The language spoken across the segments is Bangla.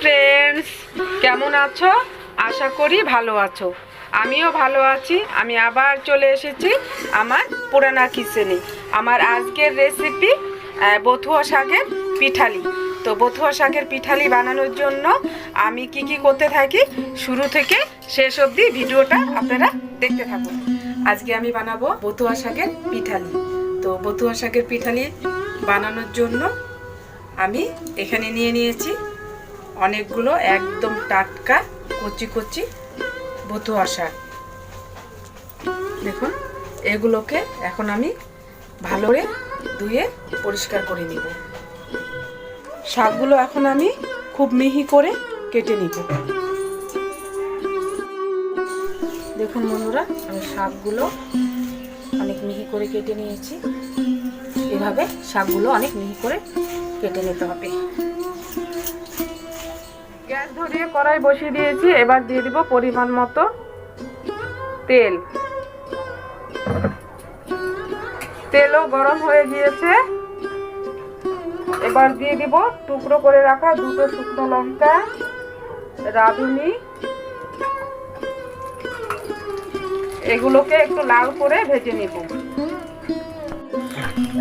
ফ্রেন্ডস কেমন আছো? আশা করি ভালো আছো। আমিও ভালো আছি। আমি আবার চলে এসেছি আমার পুরানা কিচেনে আমার আজকের রেসিপি বথুয়া শাকের পিঠালি। তো বথুয়া শাকের পিঠালি বানানোর জন্য আমি কি কি করতে থাকি, শুরু থেকে শেষ অবধি ভিডিওটা আপনারা দেখতে থাকুন। আজকে আমি বানাবো বথুয়া শাকের পিঠালি। তো বথুয়া শাকের পিঠালি বানানোর জন্য আমি এখানে নিয়ে নিয়েছি অনেকগুলো একদম টাটকা কচি কচি বতুয়া শাক দেখুন, এগুলোকে এখন আমি ভালো করে ধুয়ে পরিষ্কার করে নিব। শাকগুলো এখন আমি খুব মিহি করে কেটে নিব। দেখুন বন্ধুরা, আমি শাকগুলো অনেক মিহি করে কেটে নিয়েছি। এভাবে শাকগুলো অনেক মিহি করে কেটে নিতে হবে। ধরিয়ে কড়াই বসিয়ে দিয়েছি, এবার দিয়ে দিব পরিমাণ মতো তেল। তেলও গরম হয়ে গিয়েছে। এবার দিয়ে দিব টুকরো করে রাখা দুটো শুকনো লঙ্কা, রাঁধুনি। এগুলোকে একটু লাল করে ভেজে নিব।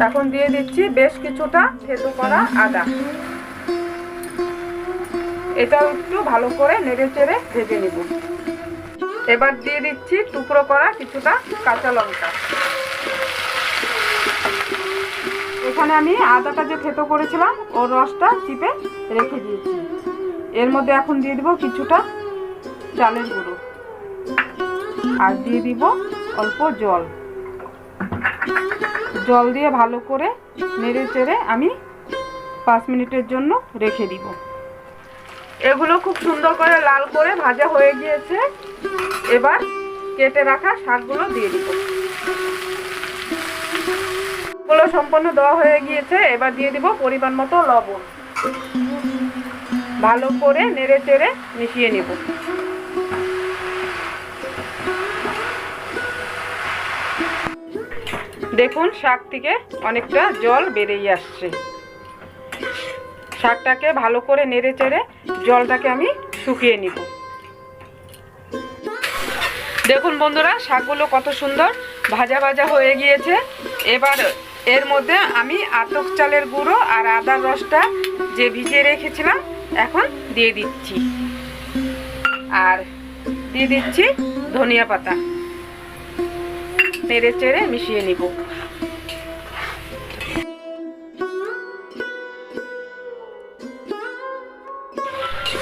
এখন দিয়ে দিচ্ছি বেশ কিছুটা থেতু করা আদা। এটাও একটু ভালো করে নেড়ে চেড়ে ভেজে নিব। এবার দিয়ে দিচ্ছি টুকরো করা কিছুটা কাঁচা লঙ্কা। এখানে আমি আদাটা যে থেতো করেছিলাম, ওর রসটা চিপে রেখে দিয়েছি। এর মধ্যে এখন দিয়ে দিব কিছুটা চালের গুঁড়ো। আর দিয়ে দিব অল্প জল। জল দিয়ে ভালো করে নেড়ে চেড়ে আমি পাঁচ মিনিটের জন্য রেখে দিব। এগুলো খুব সুন্দর করে লাল করে ভাজা হয়ে গিয়েছে। এবার কেটে রাখা শাকগুলো দিয়ে দিব। গুলো সম্পূর্ণ দেওয়া হয়ে গিয়েছে, এবার দিয়ে দিব পরিমাণ মতো লবণ। ভালো করে নেড়ে চেড়ে মিশিয়ে নেব। দেখুন শাক থেকে অনেকটা জল বেরিয়ে আসছে। শাকটাকে ভালো করে নেড়ে চেড়ে জলটাকে আমি শুকিয়ে নিব। দেখুন বন্ধুরা, শাকগুলো কত সুন্দর ভাজা ভাজা হয়ে গিয়েছে। এবার এর মধ্যে আমি আতক চালের গুঁড়ো আর আদার রসটা যে ভিজিয়ে রেখেছিলাম, এখন দিয়ে দিচ্ছি। আর দিয়ে দিচ্ছি ধনিয়া পাতা। নেড়ে চেড়ে মিশিয়ে নিব।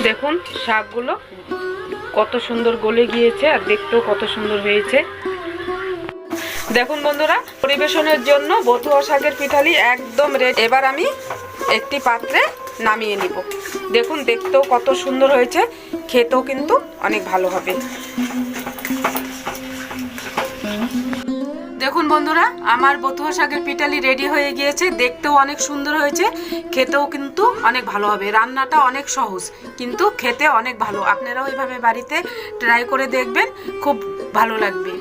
দেখুন শাকগুলো কত সুন্দর গলে গিয়েছে আর দেখতেও কত সুন্দর হয়েছে। দেখুন বন্ধুরা, পরিবেশনের জন্য বতুয়া শাকের পিঠালি একদম রেড। এবার আমি একটি পাত্রে নামিয়ে নিব। দেখুন, দেখতেও কত সুন্দর হয়েছে। খেতেও কিন্তু অনেক ভালো হবে। বন্ধুরা, আমার বথুয়া শাকের পিটালি রেডি হয়ে গিয়েছে। দেখতেও অনেক সুন্দর হয়েছে, খেতেও কিন্তু অনেক ভালো হবে। রান্নাটা অনেক সহজ, কিন্তু খেতে অনেক ভালো। আপনারাও এইভাবে বাড়িতে ট্রাই করে দেখবেন, খুব ভালো লাগবে।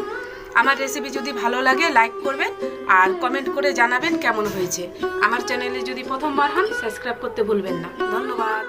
আমার রেসিপি যদি ভালো লাগে লাইক করবেন আর কমেন্ট করে জানাবেন কেমন হয়েছে। আমার চ্যানেলে যদি প্রথমবার হন সাবস্ক্রাইব করতে ভুলবেন না। ধন্যবাদ।